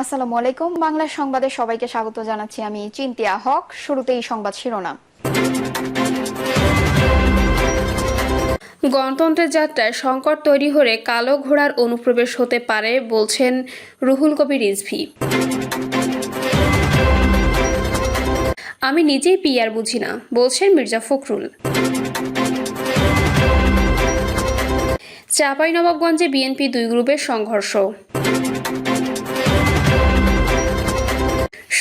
আসসালামু আলাইকুম। বাংলা সংবাদে সবাইকে স্বাগত জানাচ্ছি আমি চিন্তিয়া হক। শুরুতেই সংবাদ শিরোনাম। গণতন্ত্রের যাত্রায় সংকট তৈরি হলে কালো ঘোড়ার অনুপ্রবেশ হতে পারে বলছেন রুহুল কবির রিজভি। আমি নিজেই পিয়ার বুঝি না, বলছেন মির্জা ফখরুল। চাঁপাইনবাবগঞ্জে বিএনপি দুই গ্রুপের সংঘর্ষ।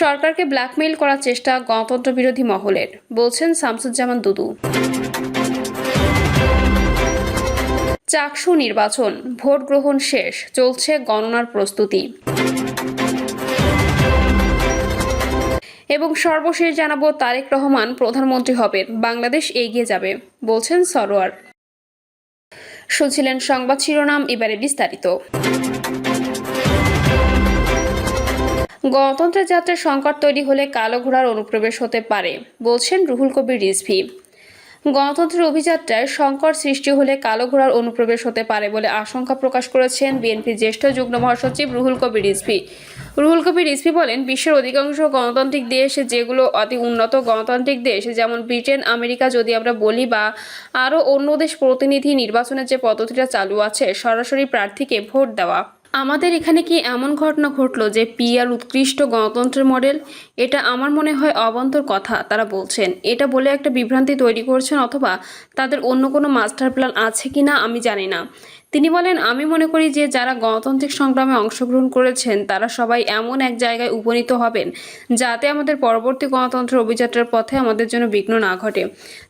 সরকারকে ব্ল্যাকমেইল করার চেষ্টা গণতন্ত্র বিরোধী মহলের, বলছেন শামসুজ্জামান দুদু। চাকসু নির্বাচন, ভোট গ্রহণ শেষ, চলছে গণনার প্রস্তুতি। এবং সর্বশেষ জানাব তারেক রহমান প্রধানমন্ত্রী হবেন, বাংলাদেশ এগিয়ে যাবে, বলছেন সরোয়ার। শুনছিলেন সংবাদ শিরোনাম, এবারে বিস্তারিত। গণতন্ত্রের যাত্রায় সংকট তৈরি হলে কালো ঘোড়ার অনুপ্রবেশ হতে পারে, বলছেন রুহুল কবির রিজভি। গণতন্ত্রের অভিযাত্রায় সংকট সৃষ্টি হলে কালো ঘোড়ার অনুপ্রবেশ হতে পারে বলে আশঙ্কা প্রকাশ করেছেন বিএনপির জ্যেষ্ঠ যুগ্ম মহাসচিব রুহুল কবির রিজভি। রুহুল কবির রিজভি বলেন, বিশ্বের অধিকাংশ গণতান্ত্রিক দেশ যেগুলো অতি উন্নত গণতান্ত্রিক দেশ, যেমন ব্রিটেন, আমেরিকা, যদি আমরা বলি, বা আরও অন্য দেশ প্রতিনিধি নির্বাচনের যে পদ্ধতিটা চালু আছে, সরাসরি প্রার্থীকে ভোট দেওয়া। আমাদের এখানে কি এমন ঘটনা ঘটলো যে পিআর উৎকৃষ্ট গণতন্ত্রের মডেল? এটা আমার মনে হয় অবান্তর কথা, তারা বলছেন। এটা বলে একটা বিভ্রান্তি তৈরি করছেন অথবা তাদের অন্য কোনো মাস্টার প্ল্যান আছে কি না আমি জানি না। তিনি বলেন, আমি মনে করি যে যারা গণতান্ত্রিক সংগ্রামে অংশগ্রহণ করেছেন, তারা সবাই এমন এক জায়গায় উপনীত হবেন যাতে আমাদের পরবর্তী গণতন্ত্রের অভিযাত্রার পথে আমাদের জন্য বিঘ্ন না ঘটে।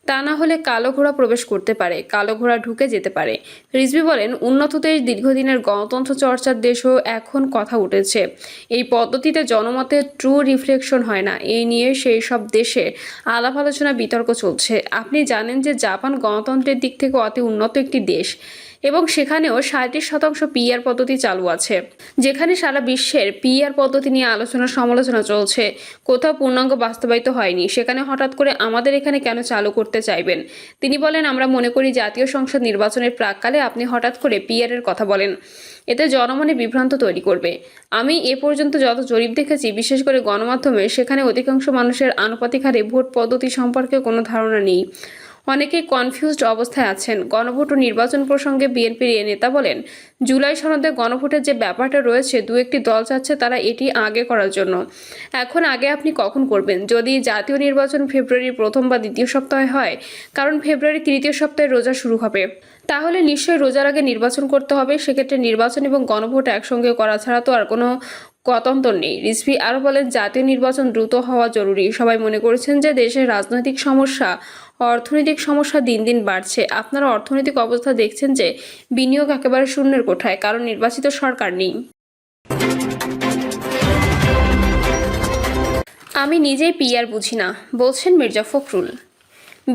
তা না হলে কালো ঘোড়া প্রবেশ করতে পারে, কালো ঘোড়া ঢুকে যেতে পারে। রিজভি বলেন, উন্নত দেশ দীর্ঘদিনের গণতন্ত্র চর্চার দেশও এখন কথা উঠেছে। এই পদ্ধতিতে জনমতের ট্রু রিফ্লেকশন হয় না। এই নিয়ে সেই সব দেশে আলাপ আলোচনা বিতর্ক চলছে। আপনি জানেন যে জাপান গণতন্ত্রের দিক থেকে অতি উন্নত একটি দেশ। এবং সেখানেও সাঁত্রিশ শতাংশ পিআর পদ্ধতি চালু আছে। যেখানে সারা বিশ্বের পিআর পদ্ধতি নিয়ে আলোচনা সমালোচনা চলছে। কোথাও পূর্ণাঙ্গ বাস্তবায়িত হয়নি। সেখানে হঠাৎ করে আমাদের এখানে কেন চালু করতে চাইবেন? তিনি বলেন, আমরা মনে করি জাতীয় সংসদ নির্বাচনের প্রাককালে আপনি হঠাৎ করে পিআর এর কথা বলেন। এতে জনমনে বিভ্রান্ত তৈরি করবে। আমি এ পর্যন্ত যত জরিপ দেখেছি, বিশেষ করে গণমাধ্যমে, সেখানে অধিকাংশ মানুষের আনুপাতিক হারে ভোট পদ্ধতি সম্পর্কে কোনো ধারণা নেই। অনেকেই কনফিউজড অবস্থায় আছেন। গণভোট ও নির্বাচন প্রসঙ্গে বিএনপির এ নেতা বলেন, জুলাই সনদে গণভোটের যে ব্যাপারটা রয়েছে, দু একটি দল চাচ্ছে তারা এটি আগে করার জন্য। এখন আগে আপনি কখন করবেন? যদি জাতীয় নির্বাচন ফেব্রুয়ারির প্রথম বা দ্বিতীয় সপ্তাহে হয়, কারণ ফেব্রুয়ারি তৃতীয় সপ্তাহে রোজা শুরু হবে। তাহলে নিশ্চয়ই রোজার আগে নির্বাচন করতে হবে। সেক্ষেত্রে নির্বাচন এবং গণভোট একসঙ্গে করা ছাড়া তো আর কোনো গতন্তর নেই। রিজভি আরও বলেন, জাতীয় নির্বাচন দ্রুত হওয়া জরুরি। সবাই মনে করছেন যে দেশের রাজনৈতিক সমস্যা অর্থনৈতিক সমস্যা দিন দিন বাড়ছে। আপনারা অর্থনৈতিক অবস্থা দেখছেন যে বিনিয়োগ একেবারে শূন্যের কোঠায়, কারণ নির্বাচিত সরকার নেই। আমি নিজেই পিআর বুঝি না, বলছেন মির্জা ফখরুল।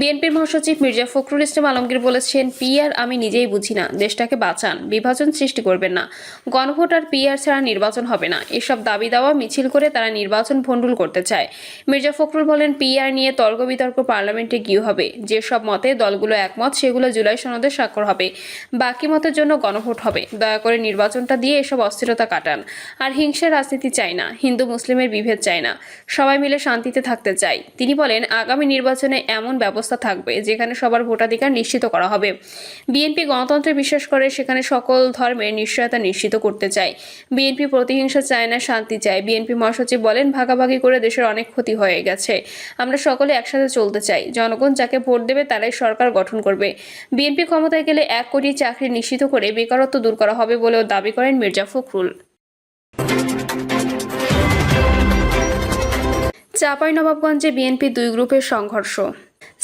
বিএনপির মহাসচিব মির্জা ফখরুল ইসলাম আলমগীর বলেছেন, পিআর আমি নিজেই বুঝি না, দেশটাকে বাঁচান, বিভাজন সৃষ্টি করবেন না। গণভোট আর পিআর ছাড়া নির্বাচন হবে না। এসব দাবি দাওয়া মিছিল করে তারা নির্বাচন ভণ্ডুল করতে চায়। মির্জা ফখরুল বলেন, পিআর নিয়ে তর্ক বিতর্ক পার্লামেন্টে গিয়ে হবে। যেসব মতে দলগুলো একমত, সেগুলো জুলাই সনদে স্বাক্ষর হবে। বাকি মতের জন্য গণভোট হবে। দয়া করে নির্বাচনটা দিয়ে এসব অস্থিরতা কাটান। আর হিংসার রাজনীতি চাই না, হিন্দু মুসলিমের বিভেদ চাই না। সবাই মিলে শান্তিতে থাকতে চাই। তিনি বলেন, আগামী নির্বাচনে এমন ব্যবস্থা থাকবে, যেখানে সবার ভোটাধিকার নিশ্চিত করা হবে। বিএনপি গণতন্ত্রে বিশ্বাস করে সেখানে সকল ধর্মের নিশ্চয়তা নিশ্চিত করতে চায়। বিএনপি প্রতিহিংসা চায় না, শান্তি চায়। বিএনপি মহাসচিব বলেন, ভাগাভাগি করে দেশের অনেক ক্ষতি হয়ে গেছে। আমরা সকলে একসাথে চলতে চাই। জনগণ যাকে ভোট দেবে তারাই সরকার গঠন করবে। বিএনপি ক্ষমতায় গেলে এক কোটি চাকরি নিশ্চিত করে বেকারত্ব দূর করা হবে বলেও দাবি করেন মির্জা ফখরুল। চাঁপাইনবাবগঞ্জে বিএনপি দুই গ্রুপের সংঘর্ষ।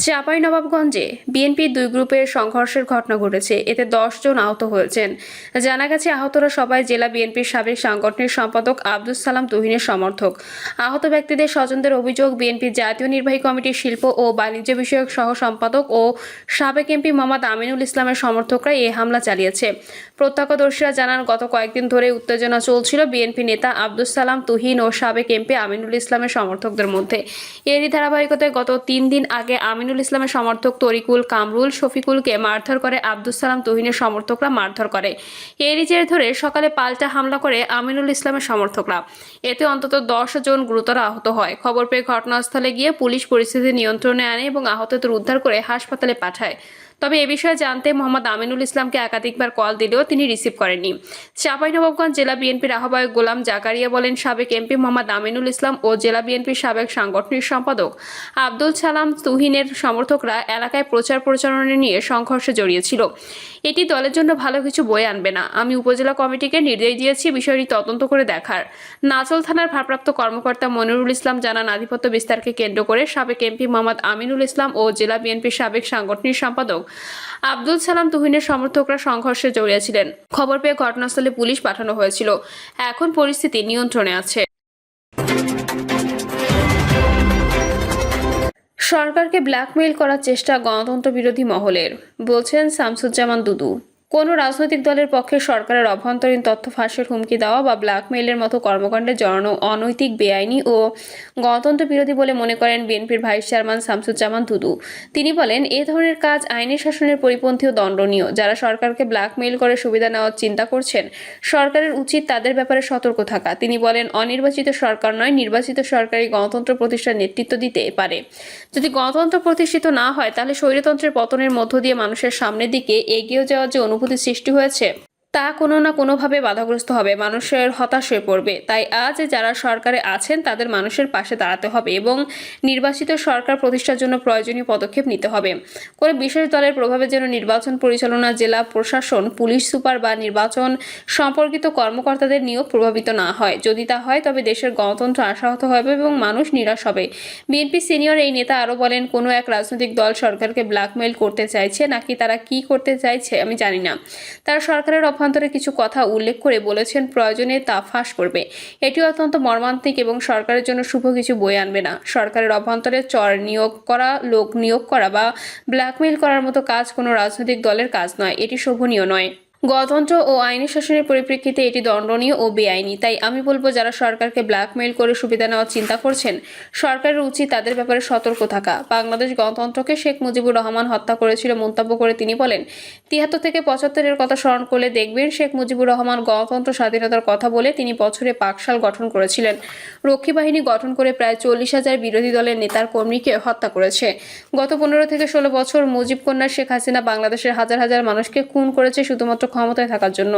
চাঁপাইনবাবগঞ্জে বিএনপির দুই গ্রুপের সংঘর্ষের ঘটনা ঘটেছে। এতে জন আহত হয়েছেন। জানা গেছে, আহতরা সবাই জেলা বিএনপির সাবেক সাংগঠনিক সম্পাদক আব্দুল সালাম তুহিনের সমর্থক। আহত ব্যক্তিদের স্বজনদের অভিযোগ বিএনপির জাতীয় নির্বাহী কমিটির শিল্প ও বাণিজ্য বিষয়ক সহ সম্পাদক ও সাবেক এমপি মোহাম্মদ আমিনুল ইসলামের সমর্থকরা এই হামলা চালিয়েছে। প্রত্যক্ষদর্শীরা জানান, গত কয়েকদিন ধরে উত্তেজনা চলছিল বিএনপি নেতা আব্দুল সালাম তুহিন ও সাবেক এমপি আমিনুল ইসলামের সমর্থকদের মধ্যে। এরই ধারাবাহিকতায় গত তিন দিন আগে আমিনুল আমিনুল ইসলামের সমর্থক তরিকুল কামরুল, শফিকুলকে মারধর করে আব্দুল সালাম তুহিনের সমর্থকরা মারধর করে। এরই জের ধরে সকালে পাল্টা হামলা করে আমিনুল ইসলামের সমর্থকরা। এতে অন্তত দশ জন গুরুতর আহত হয়। খবর পেয়ে ঘটনাস্থলে গিয়ে পুলিশ পরিস্থিতি নিয়ন্ত্রণে আনে এবং আহতদের উদ্ধার করে হাসপাতালে পাঠায়। তবে এ বিষয়ে জানতে মোহাম্মদ আমিনুল ইসলামকে একাধিকবার কল দিলেও তিনি রিসিভ করেননি। চাঁপাইনবাবগঞ্জ জেলা বিএনপির আহ্বায়ক গোলাম জাকারিয়া বলেন, সাবেক এমপি মোহাম্মদ আমিনুল ইসলাম ও জেলা বিএনপির সাবেক সাংগঠনিক সম্পাদক আব্দুল সালাম তুহিনের সমর্থকরা এলাকায় প্রচার প্রচারণা নিয়ে সংঘর্ষে জড়িয়েছিল। এটি দলের জন্য ভালো কিছু বয়ে আনবে না। আমি উপজেলা কমিটিকে নির্দেশ দিয়েছি বিষয়টি তদন্ত করে দেখার। নাচল থানার ভারপ্রাপ্ত কর্মকর্তা মনিরুল ইসলাম জানান, আধিপত্য বিস্তারকে কেন্দ্র করে সাবেক এমপি মোহাম্মদ আমিনুল ইসলাম ও জেলা বিএনপির সাবেক সাংগঠনিক সম্পাদক আব্দুল সালাম তুহিনের সমর্থকরা সংঘর্ষে জড়িয়েছিলেন। খবর পেয়ে ঘটনাস্থলে পুলিশ পাঠানো হয়েছিল। এখন পরিস্থিতি নিয়ন্ত্রণে আছে। সরকারকে ব্ল্যাকমেইল করার চেষ্টা গণতন্ত্র বিরোধী মহলের, বলছেন শামসুজ্জামান দুদু। কোনো রাজনৈতিক দলের পক্ষে সরকারের অভ্যন্তরীণ তথ্য ফাঁসের হুমকি দেওয়া বা ব্ল্যাকমেইলের মতো কর্মকাণ্ডে জড়ানো অনৈতিক, বেআইনি ও গণতন্ত্র বিরোধী বলে মনে করেন বিএনপির ভাইস চেয়ারম্যান শামসুজ্জামান দুদু। তিনি বলেন, এ ধরনের কাজ আইনি শাসনের পরিপন্থী ও দণ্ডনীয়। যারা সরকারকে ব্ল্যাকমেইল করে সুবিধা নেওয়ার চিন্তা করছেন, সরকারের উচিত তাদের ব্যাপারে সতর্ক থাকা। তিনি বলেন, অনির্বাচিত সরকার নয়, নির্বাচিত সরকারি গণতন্ত্র প্রতিষ্ঠার নেতৃত্ব দিতে পারে। যদি গণতন্ত্র প্রতিষ্ঠিত না হয়, তাহলে স্বৈরতন্ত্রের পতনের মধ্য দিয়ে মানুষের সামনের দিকে এগিয়ে যাওয়ার যে অনুভূতি সৃষ্টি হয়েছে? তা কোনো না কোনোভাবে বাধাগ্রস্ত হবে, মানুষের হতাশ হয়ে পড়বে। তাই আজ যারা সরকারে আছেন, তাদের মানুষের পাশে দাঁড়াতে হবে এবং নির্বাচিত সরকার প্রতিষ্ঠার জন্য প্রয়োজনীয় পদক্ষেপ নিতে হবে। কোনো বিশেষ দলের প্রভাবে যেন নির্বাচন পরিচালনা, জেলা প্রশাসন, পুলিশ সুপার বা নির্বাচন সম্পর্কিত কর্মকর্তাদের নিয়োগ প্রভাবিত না হয়। যদি তা হয়, তবে দেশের গণতন্ত্র আশাহত হবে এবং মানুষ নিরাশ হবে। বিএনপি সিনিয়র এই নেতা আরও বলেন, কোনো এক রাজনৈতিক দল সরকারকে ব্ল্যাকমেইল করতে চাইছে, নাকি তারা কি করতে চাইছে আমি জানি না। তারা সরকারের অভ্যন্তরে কিছু কথা উল্লেখ করে বলেছেন, প্রয়োজনে তা ফাঁস করবে। এটি অত্যন্ত মর্মান্তিক এবং সরকারের জন্য শুভ কিছু বই আনবে না। সরকারের অভ্যন্তরে চর নিয়োগ করা, লোক নিয়োগ করা বা ব্ল্যাকমেইল করার মতো কাজ কোনো রাজনৈতিক দলের কাজ নয়। এটি শোভনীয় নয়। গণতন্ত্র ও আইনি শাসনের পরিপ্রেক্ষিতে এটি দণ্ডনীয় ও বেআইনি। তাই আমি বলব, যারা সরকারকে ব্ল্যাকমেইল করে সুবিধা নেওয়ার চিন্তা করছেন, সরকারের উচিত তাদের ব্যাপারে সতর্ক থাকা। বাংলাদেশ গণতন্ত্রকে শেখ মুজিবুর রহমান হত্যা করেছিল মন্তব্য করে তিনি বলেন তিয়াত্তর থেকে পঁচাত্তরের কথা স্মরণ করলে দেখবেন শেখ মুজিবুর রহমান গণতন্ত্র স্বাধীনতার কথা বলে তিনি বছরে পাকশাল গঠন করেছিলেন। রক্ষী বাহিনী গঠন করে প্রায় চল্লিশ হাজার বিরোধী দলের নেতার কর্মীকে হত্যা করেছে। গত পনেরো থেকে ষোলো বছর মুজিব কন্যা শেখ হাসিনা বাংলাদেশের হাজার হাজার মানুষকে খুন করেছে শুধুমাত্র ক্ষমতায় থাকার জন্য।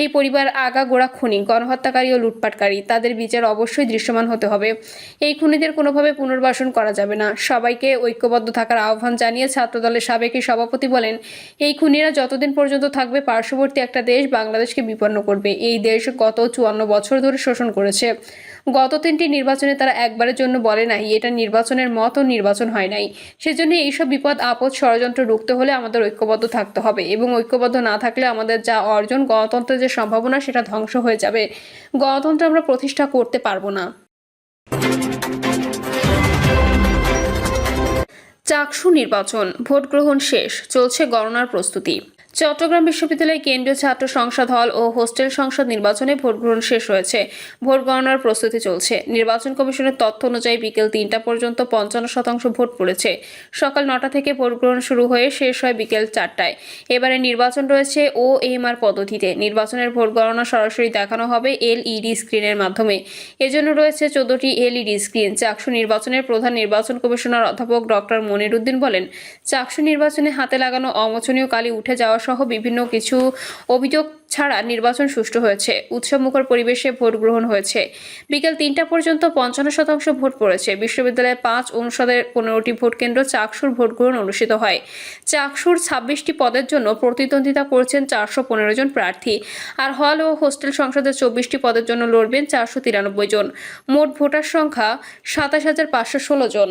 এই পরিবার আগা গোড়া খুনি, গণহত্যাকারী ও লুটপাটকারী, তাদের বিচার অবশ্যই দৃশ্যমান হতে হবে। এই খুনিদের কোনোভাবে পুনর্বাসন করা যাবে না। সবাইকে ঐক্যবদ্ধ থাকার আহ্বান জানিয়ে ছাত্রদলের সাবেক সভাপতি বলেন, এই খুনিরা যতদিন পর্যন্ত থাকবে, পার্শ্ববর্তী একটা দেশ বাংলাদেশকে বিপন্ন করবে। এই দেশ গত চুয়ান্ন বছর ধরে শোষণ করেছে। গত তিনটি নির্বাচনে তারা একবারের জন্য বলে নাই। এটা নির্বাচনের মতো নির্বাচন হয় নাই। সেজন্য এইসব বিপদ, আপদ ষড়যন্ত্র রুখতে হলে আমাদের ঐক্যবদ্ধ থাকতে হবে এবং ঐক্যবদ্ধ না থাকলে আমাদের যা অর্জন, গণতন্ত্রের যে সম্ভাবনা, সেটা ধ্বংস হয়ে যাবে। গণতন্ত্র আমরা প্রতিষ্ঠা করতে পারব না। চাকসু নির্বাচন ভোট গ্রহণ শেষ, চলছে গণনার প্রস্তুতি। চট্টগ্রাম বিশ্ববিদ্যালয় কেন্দ্রীয় ছাত্র সংসদ হল ও হোস্টেল সংসদ নির্বাচনে ভোট গ্রহণ শেষ হয়েছে। ভোট গণনার প্রস্তুতি চলছে। নির্বাচন কমিশনের তথ্য অনুযায়ী বিকেল তিনটা পর্যন্ত পঞ্চান্ন শতাংশ ভোট পড়েছে। সকাল নটা থেকে ভোট গ্রহণ শুরু হয়ে শেষ হয় বিকেল চারটায়। এবারে নির্বাচন রয়েছে ও এম আর পদ্ধতিতে। নির্বাচনের ভোট গণনা সরাসরি দেখানো হবে এলইডি স্ক্রিনের মাধ্যমে। এজন্য রয়েছে চোদ্দটি এলইডি স্ক্রিন। চাকসু নির্বাচনের প্রধান নির্বাচন কমিশনার অধ্যাপক ডক্টর মনিরুদ্দিন বলেন, চাকসু নির্বাচনে হাতে লাগানো অমোচনীয় কালি উঠে যাওয়া সহ বিভিন্ন কিছু অভিযোগ ছাড়া নির্বাচন সুষ্ঠু হয়েছে। উৎসবমুখর পরিবেশে ভোট গ্রহণ হয়েছে। বিকেল তিনটা পর্যন্ত পঞ্চান্ন শতাংশ ভোট পড়েছে। বিশ্ববিদ্যালয়ে পাঁচ অনুষদের পনেরোটি ভোট কেন্দ্র চাকসুর ভোট গ্রহণ অনুষ্ঠিত হয়। চাকসুর ছাব্বিশটি পদের জন্য প্রতিদ্বন্দ্বিতা করছেন চারশো পনেরো জন প্রার্থী। আর হল ও হোস্টেল সংসদের চব্বিশটি পদের জন্য লড়বেন চারশো তিরানব্বই জন। মোট ভোটার সংখ্যা সাতাশ হাজার পাঁচশো ষোলো জন।